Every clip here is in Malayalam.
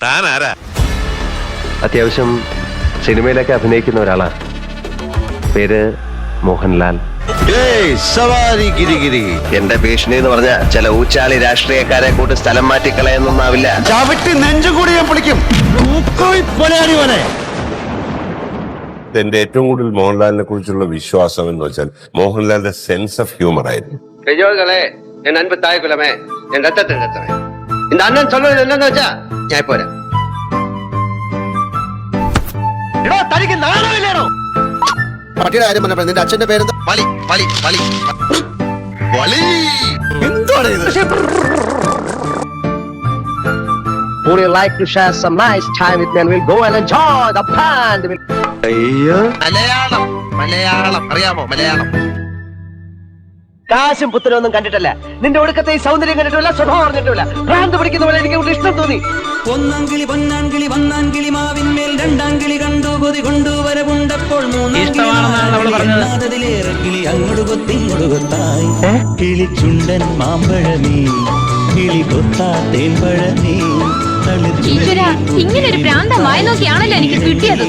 താൻ ആരാ അത്യാവശ്യം സിനിമയിലൊക്കെ അഭിനയിക്കുന്ന ഒരാളാ. പേര് മോഹൻലാൽ. എന്റെ ഭീഷണി എന്ന് പറഞ്ഞ ചില ഊച്ചാളി രാഷ്ട്രീയക്കാരെ കൂട്ട് സ്ഥലം മാറ്റി കളയുന്നൊന്നാവില്ല ചവിട്ടി നെഞ്ചും കൂടി ഞാൻ പിടിക്കും എന്റെ ഏറ്റവും കൂടുതൽ മോഹൻലാലിനെ കുറിച്ചുള്ള വിശ്വാസം എന്ന് വെച്ചാൽ മോഹൻലാലിന്റെ സെൻസ് ഓഫ് ഹ്യൂമർ ആയിരുന്നു. എൻ അൻപ് കുലമേ എൻ രത്തത്തിൻ இந்த அண்ணன் சொல்றது என்னன்னு வச்சா ഞാൻ പോരാ പട്ടിയുടെ കാര്യം പറഞ്ഞപ്പോ നിന്റെ അച്ഛന്റെ പേരെന്താ വളി വളി വളി വളി എന്താണ് ഇത് Would you like to share some nice time with me and we'll go and enjoy the band? അയ്യോ മലയാളം മലയാളം അറിയാമോ മലയാളം കാശും പുത്തനൊന്നും കണ്ടിട്ടല്ല. നിന്റെ ഒടുക്കത്തെ ഈ സൗന്ദര്യം കണ്ടിട്ടില്ല സ്വഭാവം അറിഞ്ഞിട്ടില്ല ഭ്രാന്ത് പിടിക്കുന്ന പോലെ എനിക്ക് ഇഷ്ടം തോന്നി. ഒന്നാങ്കിളി ഒന്നാം വന്നാങ്കിളി മാവിന്മേൽ രണ്ടാങ്കിളി കണ്ടു കൊതി കൊണ്ടു വരവുണ്ടപ്പോൾ മൂന്നാങ്കിളിലേറെ കിളി അങ്ങോട്ട് കൊത്തിങ്ങോട്ട് കൊത്തായി. കിളിച്ചുണ്ടൻ മാമ്പഴമേ കിളി കൊത്താ തേൻപഴമേ ഈശ്വര ഇങ്ങനെ ഒരു ഭ്രാന്തം വായി നോക്കിയാണല്ലോ എനിക്ക് കിട്ടിയത്.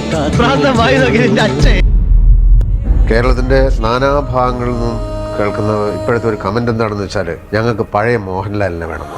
കേരളത്തിന്റെ നാനാഭാഗങ്ങളിൽ നിന്നും കേൾക്കുന്ന ഇപ്പോഴത്തെ ഒരു കമന്റ് എന്താണെന്ന് വെച്ചാൽ ഞങ്ങൾക്ക് പഴയ മോഹൻലാലിനെ വേണം.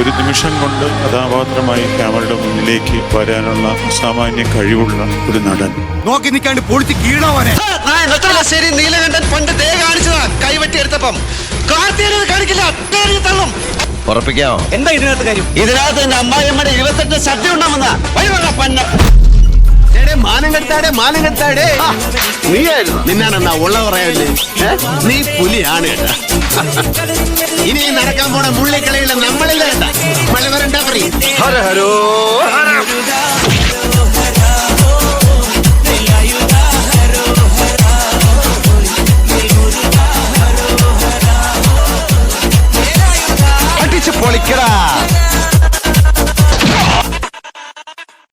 ഒരു നിമിഷം കൊണ്ട് കഥാപാത്രമായി ക്യാമറയുടെ മുന്നിലേക്ക് വരാനുള്ള അസാമാന്യ കഴിവുള്ള ഒരു നടൻ. നോക്കി നിൽക്കാണ്ട് പൊളിച്ച് കീഴോനെ ശരി നീലകണ്ഠൻ പണ്ട് ദേ കാണിച്ചതാ. കൈവെട്ടി എടുത്തപ്പം. കാർത്തികനെ കാണിക്കില്ല തള്ളും. ഉറപ്പിക്കാമോ എന്താ ഇതിനകത്ത് കാര്യം? ഇതിനകത്ത് എന്റെ അമ്മായിയമ്മയുടെ ഇരുപത്തെട്ട് സദ്യ ഉണ്ടാവുന്ന വഴിവെള്ള പന്ന. മാനം കെടുത്താടേ മാനം കെടുത്താടേ. നീയായിരുന്നു. നിന്നാണെന്നാ ഉള്ള പറയാല്ലേ നീ പുലിയാണ് ഇനി നടക്കാൻ പോണ മുള്ളിക്കളിയുള്ള നമ്മളില്ല കേട്ടാ. మళ్ళెవరంటే మరి హర హరో హర. పొలిక్కరా.